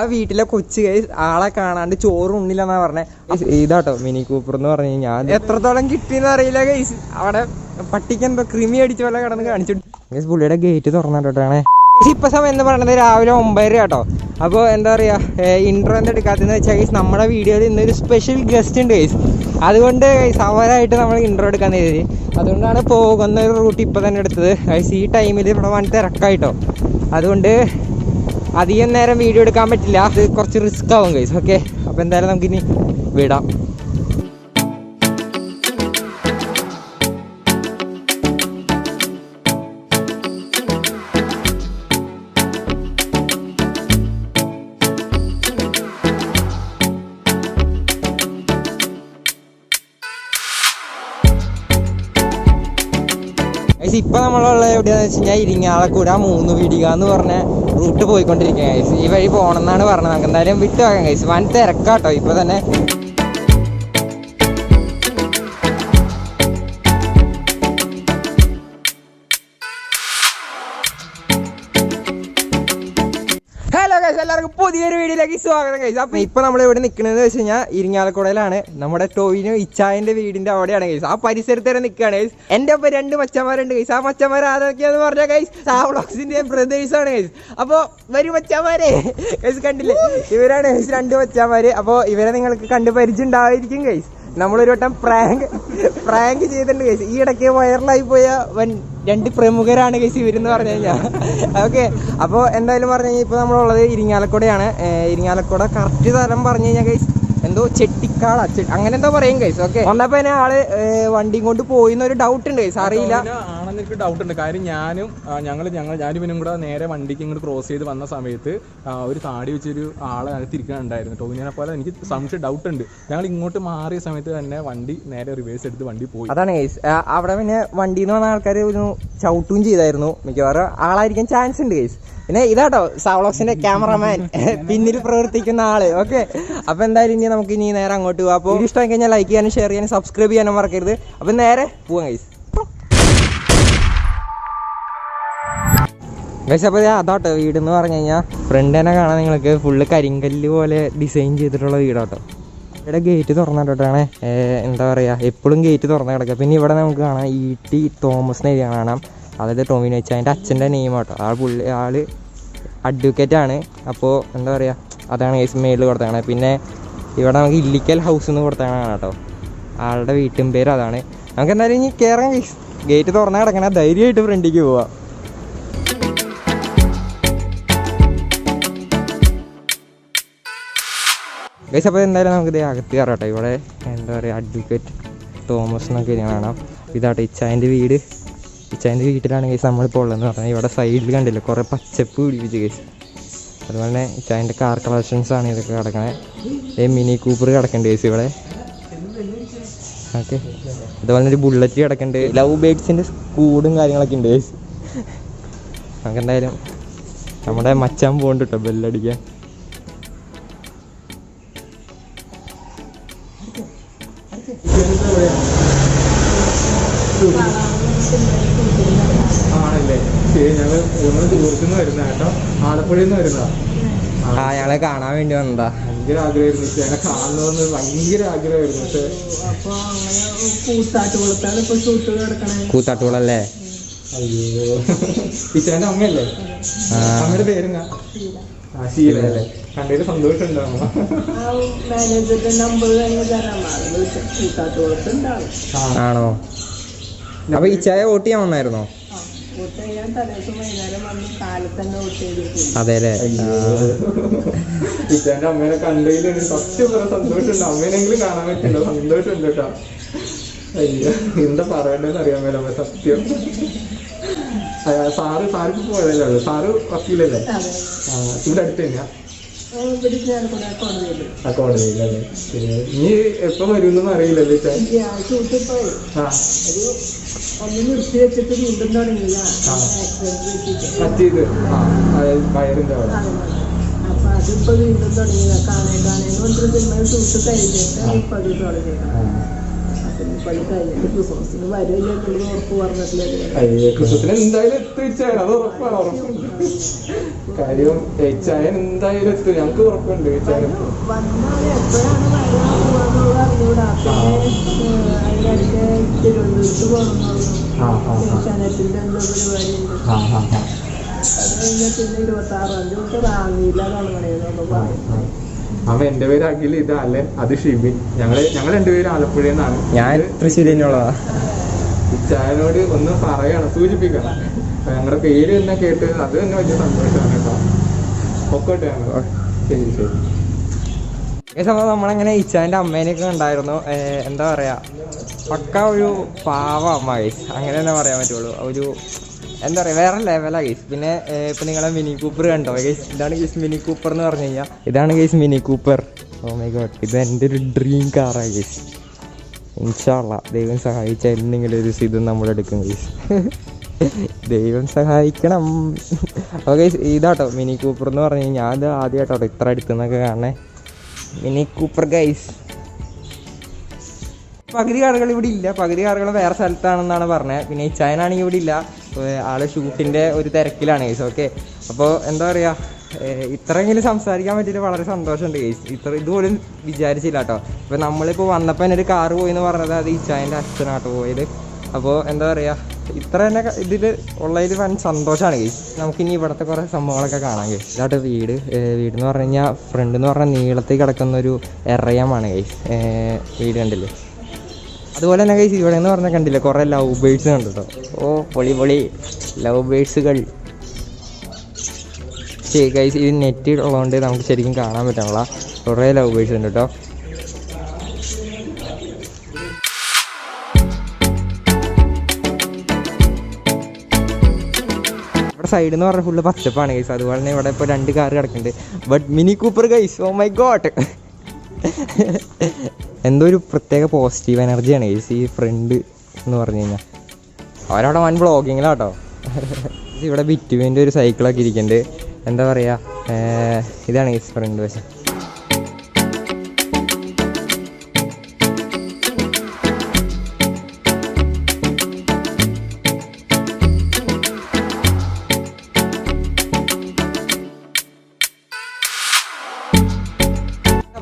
ആ വീട്ടിലെ കൊച്ചു കൈ ആളെ കാണാണ്ട് ചോറ് ഉണ്ണില്ലെന്നാ പറഞ്ഞേ. ഇതാട്ടോ മിനി കൂപ്പർ എന്ന് പറഞ്ഞു ഞാൻ എത്രത്തോളം കിട്ടിയെന്ന് അറിയില്ല ഗൈസ് അവിടെ പട്ടിക്ക് എന്തോ ക്രിമി അടിച്ച പോലെ കിടന്ന് കാണിച്ചിട്ട് ഗൈസ് പുള്ളിയുടെ ഗേറ്റ് തുറന്നിട്ടോട്ടാണേ. ഇപ്പൊ സമയം എന്ന് പറയുന്നത് രാവിലെ ഒമ്പതര കേട്ടോ അപ്പോൾ എന്താ പറയാ ഇൻട്രോ എന്താ എടുക്കാത്തതെന്ന് വെച്ചാൽ ഗൈസ് നമ്മുടെ വീഡിയോയിൽ ഇന്നൊരു സ്പെഷ്യൽ ഗസ്റ്റ് ഉണ്ട് ഗൈസ് അതുകൊണ്ട് ഗൈസ് അവരായിട്ട് നമ്മൾ ഇൻട്രോ എടുക്കാൻ കരുതി. അതുകൊണ്ടാണ് പോകുന്ന ഒരു റൂട്ട് ഇപ്പൊ തന്നെ എടുത്തത്. ഗൈസ് ഈ ടൈമിൽ ഇവിടെ വൻ തിരക്കായിട്ടോ. അതുകൊണ്ട് അധികം നേരം വീഡിയോ എടുക്കാൻ പറ്റില്ല. അത് കുറച്ച് റിസ്ക് ആവും കൈസ് ഓക്കെ അപ്പോൾ എന്തായാലും നമുക്കിനി വിടാം. ഗൈസ് ഇപ്പൊ നമ്മളുള്ള എവിടെയാന്ന് വെച്ച് കഴിഞ്ഞാൽ ഇരിങ്ങാളക്കൂട മൂന്ന് വീടിക എന്ന് പറഞ്ഞ റൂട്ട് പോയിക്കൊണ്ടിരിക്കുകയാണ് ഈ വഴി പോകണം എന്നാണ് പറഞ്ഞത്. നമുക്ക് എന്തായാലും വിട്ടു വെക്കാം ഗൈസ് വൻ തിരക്കാട്ടോ. ഇപ്പൊ തന്നെ എല്ലാവർക്കും പുതിയൊരു വീഡിയോയിലേക്ക് സ്വാഗതം ഗൈസ് അപ്പൊ ഇപ്പൊ നമ്മൾ ഇവിടെ നിൽക്കുന്നത് വെച്ച് കഴിഞ്ഞാൽ ഇരിങ്ങാലക്കുടയിലാണ്. നമ്മുടെ ടോയിനും ഇച്ചായന്റെ വീടിന്റെ അവിടെയാണ് ഗൈസ് ആ പരിസരത്ത് വരെ നിൽക്കുകയാണ് ഗൈസ് എന്റെ ഒപ്പം രണ്ട് മച്ചന്മാരുണ്ട് ഗൈസ് ആ മച്ചന്മാർ ആരൊക്കെയാന്ന് പറഞ്ഞ ഗൈസ് ബ്ലോക്സിന്റെ ബ്രദേഴ്സ് ആണ് ഗൈസ് അപ്പൊ വരും മച്ചന്മാരെ. ഗൈസ് കണ്ടില്ലേ? ഇവരാണ് ഗൈസ് രണ്ട് മച്ചന്മാര്. അപ്പൊ ഇവരെ നിങ്ങൾക്ക് കണ്ട് പരിചയം ഉണ്ടാവായിരിക്കും ഗൈസ് നമ്മളൊരു വട്ടം പ്രാങ്ക് പ്രാങ്ക് ചെയ്തിട്ടുണ്ട് ഗൈസ് ഈ ഇടയ്ക്ക് വൈറലായി പോയ വൻ രണ്ട് പ്രമുഖരാണ് ഗൈസ് ഇവരെന്ന് പറഞ്ഞു കഴിഞ്ഞാൽ ഓക്കെ അപ്പോൾ എന്തായാലും പറഞ്ഞു കഴിഞ്ഞാൽ ഇപ്പോൾ നമ്മളുള്ളത് ഇരിങ്ങാലക്കുടയാണ്. ഇരിങ്ങാലക്കുട കറക്റ്റ് സ്ഥലം പറഞ്ഞു കഴിഞ്ഞാൽ കേസ് എന്തോ ചെട്ടിക്കാള അങ്ങനെ എന്തോ പറയും കേസ് ഓക്കെ വന്നപ്പോ തന്നെ ആൾ വണ്ടിയും കൊണ്ട് പോയിന്നൊരു ഡൗട്ട് ഉണ്ട് കേസ് അറിയില്ല. എനിക്ക് ഡൗട്ട് ഉണ്ട്. കാര്യം ഞാനും ഞങ്ങൾ ഞങ്ങൾ ഞാനും ഇവനും കൂടെ നേരെ വണ്ടിക്ക് ഇങ്ങോട്ട് ക്രോസ് ചെയ്ത് വന്ന സമയത്ത് ഒരു താടി വെച്ചൊരു ആളെ അകത്തിരിക്കാനുണ്ടായിരുന്നു ടോവിനെ പോലെ എനിക്ക് സംശയം ഡൗട്ട് ഉണ്ട്. ഞങ്ങൾ ഇങ്ങോട്ട് മാറിയ സമയത്ത് തന്നെ വണ്ടി നേരെ റിവേഴ്സ് എടുത്ത് വണ്ടി പോയി. അതാണ് അവിടെ പിന്നെ വണ്ടിയിൽ നിന്ന് വന്ന ആൾക്കാർ ഒരു ചവിട്ടും ചെയ്തായിരുന്നു. മിക്കവാറും ആളായിരിക്കാൻ ചാൻസ് ഉണ്ട് കേസ് പിന്നെ ഇതാട്ടോ സാവളോക്സിന്റെ ക്യാമറമാൻ പിന്നിൽ പ്രവർത്തിക്കുന്ന ആൾ. ഓക്കെ അപ്പൊ എന്തായാലും ഇനി നമുക്ക് ഇനി നേരെ അങ്ങോട്ട് പോവാം. അപ്പോൾ ഇഷ്ടമായി കഴിഞ്ഞാൽ ലൈക്ക് ചെയ്യാനും ഷെയർ ചെയ്യാനും സബ്സ്ക്രൈബ് ചെയ്യാനും മറക്കരുത്. അപ്പൊ നേരെ പോവാം ഗൈസ് ഗൈസ് അപ്പോൾ അതാട്ടോ വീട് എന്ന് പറഞ്ഞു കഴിഞ്ഞാൽ ഫ്രണ്ട് തന്നെ കാണാൻ നിങ്ങൾക്ക്. ഫുള്ള് കരിങ്കല്ല് പോലെ ഡിസൈൻ ചെയ്തിട്ടുള്ള വീടാട്ടോ. ഇവിടെ ഗേറ്റ് തുറന്നിട്ടാണ് എന്താ പറയുക എപ്പോഴും ഗേറ്റ് തുറന്ന് കിടക്കുക പിന്നെ ഇവിടെ നമുക്ക് കാണാം ഇ ടി തോമസ് എഴുതി കാണാം. അതായത് ടോമിനോ വെച്ചാൽ അതിന്റെ അച്ഛന്റെ നെയിം ആട്ടോ. ആ പുള്ളി ആൾ അഡ്വക്കേറ്റ് ആണ്. അപ്പോൾ എന്താ പറയുക അതാണ് കേസ് മേളിൽ കൊടുത്താണ് പിന്നെ ഇവിടെ നമുക്ക് ഇല്ലിക്കൽ ഹൗസ് എന്ന് കൊടുത്താണ് കേട്ടോ ആളുടെ വീട്ടും പേര് അതാണ്. നമുക്ക് എന്തായാലും ഇനി കയറാൻ ഗേറ്റ് തുറന്ന് കിടക്കണ ധൈര്യമായിട്ട് ഫ്രണ്ടിലേക്ക് പോവാം. ഗൈസ് അപ്പോൾ എന്തായാലും നമുക്ക് ഇത് അകത്ത് കയറാട്ടോ ഇവിടെ എന്താ പറയുക അഡ്വക്കേറ്റ് തോമസ് എന്നൊക്കെ കാണാം. ഇതാട്ടെ ഇച്ചായന്റെ വീട്. ഇച്ചായന്റെ വീട്ടിലാണ് ഗൈസ് നമ്മളിപ്പോൾ ഉള്ളതെന്ന് പറഞ്ഞാൽ ഇവിടെ സൈഡിൽ കണ്ടില്ല കുറേ പച്ചപ്പ് പിടിപ്പിച്ച് ഗൈസ് അതുപോലെ തന്നെ ഇച്ചായന്റെ കാർ കളക്ഷൻസ് ആണ് ഇതൊക്കെ കിടക്കണേ. ഏ മിനി കൂപ്പർ കിടക്കുന്നുണ്ട് ഗൈസ് ഇവിടെ. ഓക്കെ അതുപോലെ തന്നെ ഒരു ബുള്ളറ്റ് കിടക്കുന്നുണ്ട് ലവ് ബേഡ്സിന്റെ കൂടും കാര്യങ്ങളൊക്കെ ഉണ്ട് ഗൈസ് നമുക്ക് എന്തായാലും നമ്മുടെ മച്ചാൻ പോകുന്നുണ്ട് കേട്ടോ ബെല്ലടിക്കാൻ ആണല്ലേ? ശരി ഞങ്ങൾ ഞങ്ങൾ ദൂരത്തു നിന്ന് വരുന്ന കേട്ടോ. ആലപ്പുഴയിൽ നിന്ന് വരുന്നതാ. ആ ഞങ്ങളെ കാണാൻ വേണ്ടി വന്നതാ. ഭയങ്കര ആഗ്രഹമായിരുന്നു ഞങ്ങളെ കാണണമെന്ന് ആഗ്രഹമായിരുന്നു പക്ഷേ. കൂത്താട്ടുകളല്ലേ അയ്യോ. അമ്മയല്ലേ. അമ്മയുടെ പേരെന്നാ? ആ ശീല അല്ലേ? കണ്ടതിൽ സന്തോഷമുണ്ടോ അമ്മ. ആണോ? അപ്പൊ ഈ ചായ വോട്ട് ചെയ്യാൻ വന്നായിരുന്നോ? അതെ അല്ലേ അമ്മേനെ കണ്ടതിൽ സത്യം പറഞ്ഞ സന്തോഷമുണ്ട്. അമ്മേനെങ്കിലും കാണാൻ പറ്റില്ല സന്തോഷമുണ്ട് കേട്ടോ. അയ്യോ എന്താ പറയണ്ടെന്ന് അറിയാൻ മേല സത്യം. സാറ് സാർക്ക് പോയതല്ലേ ഉള്ളൂ? സാറ് വക്കീലല്ലേ? ഇവിടെ അടുത്ത് തന്നെയാ? കോടതിയിലല്ലേ ഇനി എപ്പോ വരുമെന്നൊന്നും അറിയില്ലല്ലേ ആ ഇപ്പൊ ആ വയറിന്റെ അവിടെ. അപ്പൊ അതിപ്പോ വീണ്ടും തുടങ്ങിയതാ. കാണേ കാണേന്ന് പറഞ്ഞിട്ട് സിനിമ ഷൂട്ട് കഴിഞ്ഞിട്ട് ഇപ്പൊ അത് തുടങ്ങിയതാ ആ. അപ്പൊ പിന്നെ പണി കഴിഞ്ഞിട്ട് ക്രിസ്മസിന് എന്തായാലും എത്തും ഇച്ചായൻ അത് ഉറപ്പാണ് ഉറപ്പുണ്ട്. കാര്യം ഇച്ചായൻ എന്തായാലും എത്തും. ഞങ്ങൾക്ക് ഉറപ്പുണ്ട് ഇച്ചായൻ എപ്പോഴാണ് വരാൻ പോവാന്നുള്ളത് അറിഞ്ഞൂടാ പിന്നെ ഏഹ്, അതിനിടയ്ക്ക് തിരുവനന്തപുരത്ത് പോകണമെന്നുള്ളൂ ആ ആ. ആ ഏഷ്യാനെറ്റിന്റെ എന്തോ പരിപാടിയുണ്ട് ആ ആ. ആ. അത് കഴിഞ്ഞാൽ പിന്നെ ഇരുപത്തി ആറാം തീയതി തൊട്ട് റാന്നിയില തുടങ്ങണേന്നൊക്കെ പറയും അവൻ എന്റെ പേര് അഖിൽ ഇത് അല്ല അത് ഷിബി ഞങ്ങൾ ഞങ്ങൾ രണ്ടുപേരും ആലപ്പുഴയിൽ നിന്നാണ് ഞാൻ തൃശ്ശൂരിൽ ചായനോട് ഇച്ചായനോട് ഒന്ന് പറയണം സൂചിപ്പിക്കണം. ഞങ്ങളുടെ പേര് തന്നെ കേട്ട് അത് തന്നെ വലിയ സന്തോഷമാണ് കേട്ടോ. ഒക്കെ ഞങ്ങൾ ശരി ശരി. ഈ സമയം നമ്മളങ്ങനെ ഇച്ചാന്റെ അമ്മേനെയൊക്കെ ഉണ്ടായിരുന്നു എന്താ പറയുക പക്ക ഒരു പാവ അമ്മ ഗൈസ് അങ്ങനെ തന്നെ പറയാൻ പറ്റുള്ളൂ. ഒരു എന്താ പറയുക വേറെ ലെവലാണ് ഗൈസ് പിന്നെ ഇപ്പം നിങ്ങളെ മിനി കൂപ്പർ കണ്ടോ? ഗൈസ് ഇതാണ് ഗൈസ് മിനി കൂപ്പർ എന്ന് പറഞ്ഞു കഴിഞ്ഞാൽ ഇതാണ് guys Mini Cooper. Oh my God ഇത് എന്റെ ഒരു ഡ്രീം കാറാണ് ഗൈസ് ഇൻഷാള്ള ദൈവം സഹായിച്ച എന്തെങ്കിലും ഒരു ഇത് നമ്മൾ എടുക്കും ഗൈസ് ദൈവം സഹായിക്കണം. അപ്പോൾ ഗൈസ് ഇതാട്ടോ മിനി കൂപ്പർ എന്ന് പറഞ്ഞു കഴിഞ്ഞാൽ അത് ആദ്യമായിട്ടോ ഇത്ര അടുത്തുനിന്നൊക്കെ കാണണേ. മിനി കൂപ്പർ ഗൈസ് പകുതി കാറുകൾ ഇവിടെ ഇല്ല. പകുതി കാറുകൾ വേറെ സ്ഥലത്താണെന്നാണ് പറഞ്ഞത്. പിന്നെ ഇച്ചായനാണെങ്കിൽ ഇവിടെ ഇല്ല. ആൾ ഷൂട്ടിന്റെ ഒരു തിരക്കിലാണ് ഗൈസ് ഓക്കെ അപ്പോൾ എന്താ പറയാ? ഏർ ഇത്രയെങ്കിലും സംസാരിക്കാൻ പറ്റിയിട്ട് വളരെ സന്തോഷമുണ്ട് ഗൈസ് ഇത്ര ഇതുപോലും വിചാരിച്ചില്ല കേട്ടോ. ഇപ്പൊ നമ്മളിപ്പോൾ വന്നപ്പോൾ എന്നൊരു കാറ് പോയി എന്ന് പറഞ്ഞത് അത് ഇച്ചായന്റെ അച്ഛനാട്ടോ പോയത്. അപ്പോൾ എന്താ പറയുക ഇത്ര തന്നെ ഇതിൽ ഉള്ളതിൽ വൻ സന്തോഷമാണ് നമുക്കിനി ഇവിടുത്തെ കുറേ സംഭവങ്ങളൊക്കെ കാണാം കേസ് ഇതായിട്ട് വീട്. ഏർ വീട് എന്ന് പറഞ്ഞു കഴിഞ്ഞാൽ ഫ്രണ്ട് എന്ന് പറഞ്ഞാൽ നീളത്തിൽ കിടക്കുന്ന ഒരു എറയമാണ് കേസ് വീട് കണ്ടില്ലേ? അതുപോലെ തന്നെ ഗൈസ് ഇവിടെ എന്ന് പറഞ്ഞാൽ കണ്ടില്ലേ കുറേ ലവ് ബേഡ്സ് കണ്ടു കേട്ടോ ഓ പൊളി പൊളി. ലവ് ബേഡ്സുകൾ. ശരി കൈസ് ഇത് നെറ്റ് ഉള്ളതുകൊണ്ട് നമുക്ക് ശരിക്കും കാണാൻ പറ്റാനുള്ള കുറേ ലവ് ബേഡ്സ് ഉണ്ട് കേട്ടോ സൈഡ് എന്ന് പറഞ്ഞാൽ ഫുള്ള് പച്ചപ്പാണ് ഗൈസ് അതുപോലെ തന്നെ ഇവിടെ ഇപ്പോൾ രണ്ട് കാർ കിടക്കുന്നുണ്ട് but Mini Cooper guys oh my God എന്തോ ഒരു പ്രത്യേക പോസിറ്റീവ് എനർജിയാണ് ഗൈസ് ഈ ഫ്രണ്ട് എന്ന് പറഞ്ഞു കഴിഞ്ഞാൽ അവരവിടെ വൻ ബ്ലോഗിങ്ങിലാട്ടോ ഇവിടെ ബിറ്റുവിന്റെ ഒരു സൈക്കിളൊക്കെ ഇരിക്കുന്നുണ്ട് എന്താ പറയുക ഇതാണ് ഗൈസ് ഫ്രണ്ട് വശം.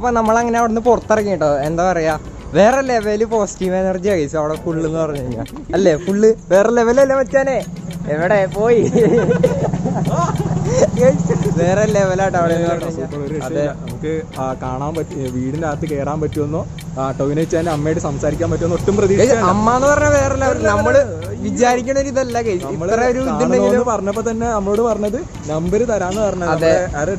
അപ്പൊ നമ്മളങ്ങനെ നിന്ന് പുറത്തിറങ്ങി കേട്ടോ. എന്താ പറയാ വേറെ ലെവൽ പോസിറ്റീവ് എനർജി ആയിസ് അവിടെ ഫുള്ള് എന്ന് പറഞ്ഞു കഴിഞ്ഞാൽ അല്ലേ? ഫുള്ള് വേറെ ലെവലല്ലേ മച്ചാനെ? എവിടെ? പോയി. വേറെ ലെവലാട്ടോ അവിടെ അതെ. നമുക്ക് കാണാൻ പറ്റി വീടിന്റെ അകത്ത് കയറാൻ പറ്റുമെന്നോ ടൊവിനച്ചാന്റെ അമ്മയായിട്ട് സംസാരിക്കാൻ പറ്റുമെന്നോ ഒട്ടും പ്രതീക്ഷ അമ്മ എന്ന് പറഞ്ഞ വേറെ നമ്മൾ വിചാരിക്കണ ഒരു ഇതല്ല നമ്മൾ പറഞ്ഞപ്പോ തന്നെ നമ്മളോട് പറഞ്ഞത് നമ്പർ തരാന്ന് പറഞ്ഞത്.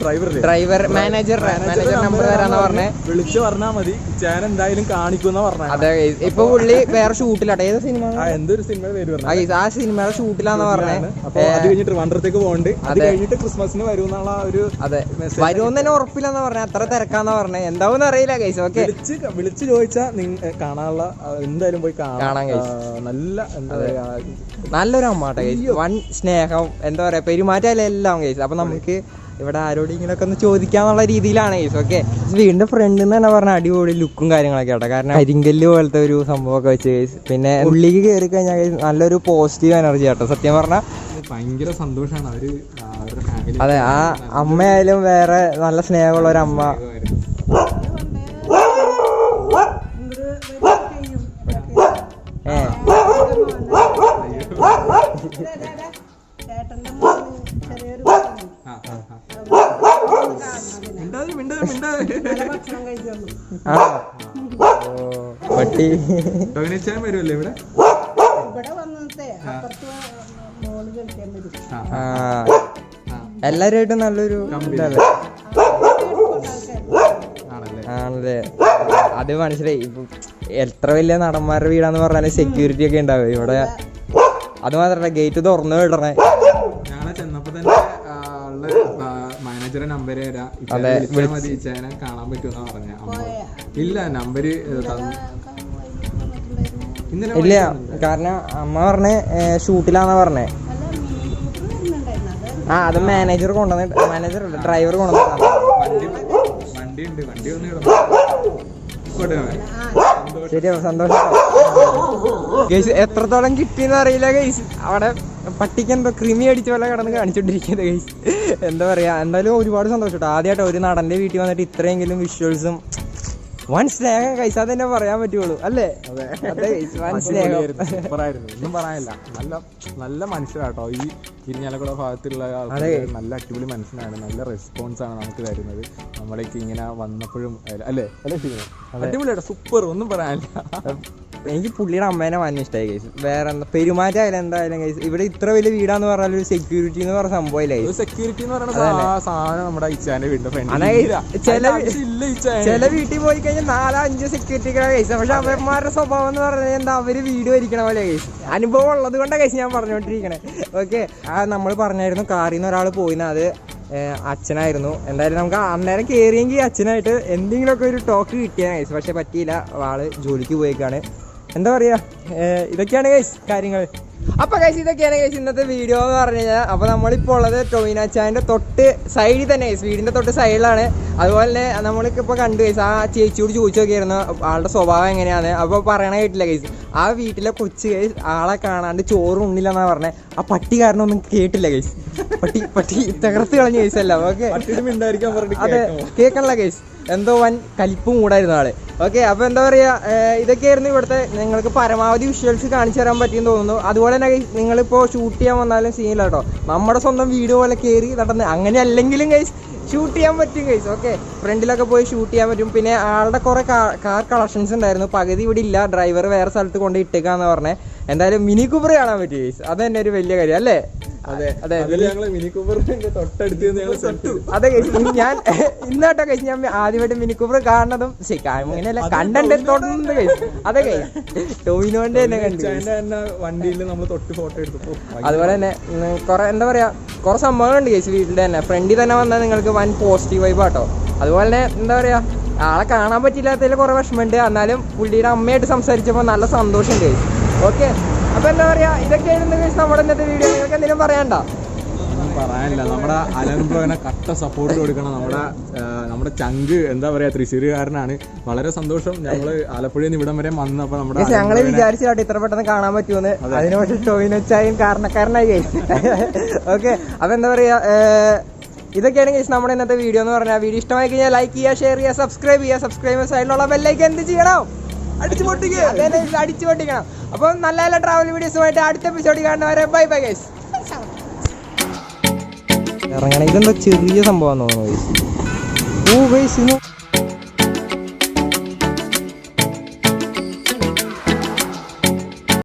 Driver driver manager manager number തരാന്ന് പറഞ്ഞേ. വിളിച്ചു പറഞ്ഞാ മതി. ചാൻ എന്തായാലും കാണിക്കുന്ന പറഞ്ഞ. അതെ. ഇപ്പൊ പുള്ളി വേറെ ഷൂട്ടിലാട്ടെ ഏത് സിനിമ? ആ എന്തൊരു സിനിമ പേര് ആ സിനിമയുടെ ഷൂട്ടിലാന്ന് പറഞ്ഞത് അപ്പൊ അത് കഴിഞ്ഞിട്ട് ട്രിവാൻഡ്രത്തേക്ക് പോകണ്ട് അത് കഴിഞ്ഞിട്ട് ക്രിസ്മസിന് വരും എന്നുള്ള ഒരു അതെ. വരുമെന്ന് തന്നെ ഉറപ്പില്ലെന്ന് പറഞ്ഞ. അത്ര തിരക്കാന്ന് പറഞ്ഞേ. എന്താവും അറിയില്ല ഗൈസ് ഓക്കെ വിളിച്ച് വിളിച്ച് ചോദിച്ചാ നിങ്ങ കാണാനുള്ള എന്തായാലും പോയി കാണാൻ നല്ല എന്താ പറയാ നല്ലൊരു അമ്മാട്ടെ ഗൈസ് വൺ സ്നേഹം എന്താ പറയാ പെരുമാറ്റം എല്ലാം ഗൈസ് അപ്പൊ നമുക്ക് ഇവിടെ ആരോടെങ്കിലൊക്കെ ഒന്ന് ചോദിക്കാന്നുള്ള രീതിയിലാണ് ഗൈസ് ഓക്കെ വീണ്ടും ഫ്രണ്ട് എന്ന് തന്നെ പറഞ്ഞ അടിപൊളി ലുക്കും കാര്യങ്ങളൊക്കെ ആട്ടെ. കാരണം അരിങ്കല്ല് പോലത്തെ ഒരു സംഭവമൊക്കെ വെച്ച് ഗൈസ് പിന്നെ ഉള്ളിക്ക് കയറി കഴിഞ്ഞാൽ നല്ലൊരു പോസിറ്റീവ് എനർജി ആട്ടോ. സത്യം പറഞ്ഞാൽ ഭയങ്കര സന്തോഷമാണ് അവർ അവരുടെ അതെ ആ അമ്മയായാലും വേറെ നല്ല സ്നേഹമുള്ള ഒരു അമ്മ. ഏ. ചേട്ടന്റെ വരുമല്ലേ ചെറിയൊരു എല്ലാവരുമായിട്ടും നല്ലൊരു ഇതല്ലേ ആണല്ലേ? ആണല്ലേ. അത് മനസ്സിലായി ഇപ്പൊ എത്ര വലിയ നടന്മാരുടെ വീടാന്ന് പറഞ്ഞാലും സെക്യൂരിറ്റി ഒക്കെ ഉണ്ടാവും. ഇവിടെ അത് മാത്രല്ല ഗേറ്റ് തുറന്നു വിടണേ. ഞങ്ങളെ ചെന്നപ്പോ തന്നെ ഉള്ള മാനേജറെ നമ്പർ തരാം. വിളിച്ചാൽ മതി ഇച്ചാനെ കാണാൻ പറ്റുമെന്ന് പറഞ്ഞ. ഇല്ല നമ്പര് ഇല്ല കാരണം അമ്മ പറഞ്ഞേ ഷൂട്ടിലാന്നാ പറഞ്ഞേ. ആ അത് മാനേജർ കൊണ്ടുവന്നിട്ട് മാനേജർ ഡ്രൈവർ കൊണ്ടുവന്നു വണ്ടി വണ്ടി ഉണ്ട് വണ്ടി ഒന്ന് കിടന്നു ശരി സന്തോഷം. ഗൈസ് എത്രത്തോളം കിട്ടിയെന്ന് അറിയില്ല ഗൈസ് അവിടെ പട്ടിക്ക് എന്തോ കൃമി അടിച്ച പോലെ കിടന്ന് കാണിച്ചോണ്ടിരിക്കുന്നത് ഗൈസ് എന്താ പറയാ എന്തായാലും ഒരുപാട് സന്തോഷം കേട്ടോ ആദ്യമായിട്ട് ഒരു നടന്റെ വീട്ടിൽ വന്നിട്ട് ഇത്രയെങ്കിലും വിഷ്വൽസും വൺ സ്നേഹം കഴിച്ചാൽ തന്നെ പറയാൻ പറ്റുള്ളൂ അല്ലേ? വൻ സൂപ്പറായിരുന്നു ഒന്നും പറയാനില്ല. നല്ല നല്ല മനുഷ്യരാട്ടോ. ഈ ഇരിഞ്ഞാലക്കുട ഭാഗത്തുള്ള. ആൾക്കാർ നല്ല അടിപൊളി മനുഷ്യനാണ്. നല്ല റെസ്പോൺസ് ആണ് നമുക്ക് തരുന്നത്. നമ്മളേക്ക് ഇങ്ങനെ വന്നപ്പോഴും അല്ലേ? അല്ലേ? അടിപൊളിയാട്ടോ. സൂപ്പർ ഒന്നും പറയാനില്ല. എനിക്ക് പുള്ളിയുടെ അമ്മേനെ വൻ ഇഷ്ടമായി കേസ് വേറെ എന്താ പെരുമാറ്റം ആയാലും എന്തായാലും കേസ് ഇവിടെ ഇത്ര വലിയ വീടാന്ന് പറഞ്ഞാൽ ഒരു സെക്യൂരിറ്റി എന്ന് പറഞ്ഞ സംഭവമില്ല സെക്യൂരിറ്റി എന്ന് പറയുന്ന ആ സാധനം നമ്മുടെ ഇച്ചാന്റെ വീടിന്റെ ചില- വീട്ടിൽ പോയി കഴിഞ്ഞാൽ നാലോ അഞ്ചോ സെക്യൂരിറ്റിക്കാണ് കേസ് പക്ഷെ അവന്മാരുടെ സ്വഭാവം എന്ന് പറഞ്ഞാൽ എന്താ അവർ വീട് ഭരിക്കണ പോലെ കേസ് അനുഭവം ഉള്ളത് കൊണ്ടാണ് കേസ് ഞാൻ പറഞ്ഞുകൊണ്ടിരിക്കണേ ഓക്കെ ആ നമ്മൾ പറഞ്ഞായിരുന്നു കാറിന്ന് നിന്ന് ഒരാൾ പോയിന്ന് അത് അച്ഛനായിരുന്നു. എന്തായാലും നമുക്ക് അന്നേരം കയറിയെങ്കിൽ അച്ഛനായിട്ട് എന്തെങ്കിലുമൊക്കെ ഒരു ടോക്ക് കിട്ടിയാണ് പക്ഷെ പറ്റിയില്ല. ആൾ ജോലിക്ക് പോയേക്കാണ്. എന്താ പറയാ? ഏഹ്, ഇതൊക്കെയാണ് കേസ് കാര്യങ്ങൾ. അപ്പൊ ഗൈസ് ഇതൊക്കെയാണ് ഗൈസ് ഇന്നത്തെ വീഡിയോ എന്ന് പറഞ്ഞു കഴിഞ്ഞാൽ അപ്പൊ നമ്മളിപ്പോൾ ഉള്ളത് ടൊവിനാച്ചാന്റെ തൊട്ട് സൈഡിൽ തന്നെ ഗൈസ് വീടിന്റെ തൊട്ട് സൈഡിലാണ് അതുപോലെ തന്നെ നമ്മൾക്ക് ഇപ്പൊ കണ്ടു ഗൈസ് ആ ചേച്ചിയോട് ചോദിച്ചു നോക്കിയായിരുന്നു ആളുടെ സ്വഭാവം എങ്ങനെയാണ്? അപ്പോൾ പറയണ കേട്ടില്ല ഗൈസ് ആ വീട്ടിലെ കൊച്ച് ഗൈസ് ആളെ കാണാണ്ട് ചോറ് ഉണ്ണില്ലെന്നാ പറഞ്ഞത് ആ പട്ടി കാരണം ഒന്നും കേട്ടില്ല ഗൈസ് പട്ടി പട്ടി തകർത്ത് കളഞ്ഞ ഗൈസ് അല്ല ഓക്കെ അതെ കേൾക്കണല്ല കേസ് എന്തോ വൻ കലിപ്പും കൂടായിരുന്നു ആൾ. ഓക്കെ അപ്പൊ എന്താ പറയാ ഇതൊക്കെയായിരുന്നു ഇവിടുത്തെ നിങ്ങൾക്ക് പരമാവധി വിഷ്വൽസ് കാണിച്ചു തരാൻ പറ്റിയെന്ന് തോന്നുന്നു. അതുപോലെ തന്നെ നിങ്ങളിപ്പോ ഷൂട്ട് ചെയ്യാൻ വന്നാലും സീനില്ല കേട്ടോ. നമ്മുടെ സ്വന്തം വീട് പോലെ കയറി നടന്ന് അങ്ങനെ അല്ലെങ്കിലും ഗൈസ് ഷൂട്ട് ചെയ്യാൻ പറ്റും ഗൈസ് ഓക്കെ ഫ്രണ്ടിലൊക്കെ പോയി ഷൂട്ട് ചെയ്യാൻ പറ്റും. പിന്നെ ആളുടെ കുറെ കാർ കളക്ഷൻസ് ഉണ്ടായിരുന്നു. പകുതി ഇവിടെ ഇല്ല. ഡ്രൈവർ വേറെ സ്ഥലത്ത് കൊണ്ട് ഇട്ടേക്കാന്ന് പറഞ്ഞേ. എന്തായാലും മിനി കുബർ കാണാൻ പറ്റും ഗൈസ് അത് തന്നെ ഒരു വലിയ കാര്യം അല്ലേ? അതെ അതെ. മിനി ഞാൻ ഇന്നോട്ടൊക്കെ കഴിച്ച് ഞാൻ ആദ്യമായിട്ട് മിനിക്കൂപ്പർ കാണുന്നതും ശരി അങ്ങനെയല്ല കണ്ടന്റ് തൊടുന്നത് കഴിച്ചു അതെ ടോവിനോന്റെ തന്നെ കണ്ടു വണ്ടിയിൽ നമ്മൾ തൊട്ട് ഫോട്ടോ എടുത്തു. അതുപോലെ തന്നെ കുറെ എന്താ പറയാ കുറെ സംഭവങ്ങളുണ്ട് കേസ് വീട്ടിൽ തന്നെ. ഫ്രണ്ടിൽ തന്നെ വന്നാൽ നിങ്ങൾക്ക് വൻ പോസിറ്റീവ് വൈബ് ആട്ടോ. അതുപോലെ തന്നെ എന്താ പറയാ ആളെ കാണാൻ പറ്റില്ലാത്തതിൽ കുറെ വിഷമമുണ്ട്. എന്നാലും പുള്ളിയുടെ അമ്മയായിട്ട് സംസാരിച്ചപ്പോൾ നല്ല സന്തോഷമുണ്ട് ഓക്കെ അപ്പൊ എന്താ പറയാ ഇതൊക്കെയായിരുന്നു നമ്മുടെ ഇന്നത്തെ വീഡിയോ നിങ്ങൾക്ക് എന്തെങ്കിലും പറയണ്ട പറയാനില്ല. നമ്മുടെ അലൻബ്രോനെ കട്ട സപ്പോർട്ട് കൊടുക്കണം. നമ്മുടെ നമ്മുടെ ചങ്ക് എന്താ പറയാ തൃശ്ശൂരുകാരനാണ്. വളരെ സന്തോഷം. ഞങ്ങൾ ആലപ്പുഴയിൽ നിന്ന് ഇവിടം വരെ വന്നപ്പോ നമ്മുടെ ഞങ്ങൾ വിചാരിച്ചാട്ടോ ഇത്ര പെട്ടെന്ന് കാണാൻ പറ്റുമെന്ന് അതിന് പക്ഷെ ടോയിനൊച്ചായും കാരണക്കാരനായി ഓക്കെ അപ്പൊ എന്താ പറയാ ഇതൊക്കെയാണ് ഗൈസ് നമ്മുടെ ഇന്നത്തെ വീഡിയോ എന്ന് പറഞ്ഞാൽ. വീഡിയോ ഇഷ്ടമായി കഴിഞ്ഞാൽ ലൈക്ക് ചെയ്യുക ഷെയർ ചെയ്യുക സബ്സ്ക്രൈബ് ചെയ്യുക. സബ്സ്ക്രൈബ് സൈഡിലുള്ള ബെല്ലൈക്ക് എന്ത് ചെയ്യണം? അടിച്ചു പൊട്ടിക്കുക അടിച്ചു പൊട്ടിക്കണം അപ്പൊ നല്ല നല്ല ട്രാവൽ വീഡിയോസുമായിട്ട് അടുത്ത എപ്പിസോഡ് കാണുന്നവരെ ബൈ ബൈ ഗൈസ് ഇറങ്ങണം. ഇതെന്താ ചെറിയ സംഭവം തോന്നുന്നു. ഓ ഗൈസ്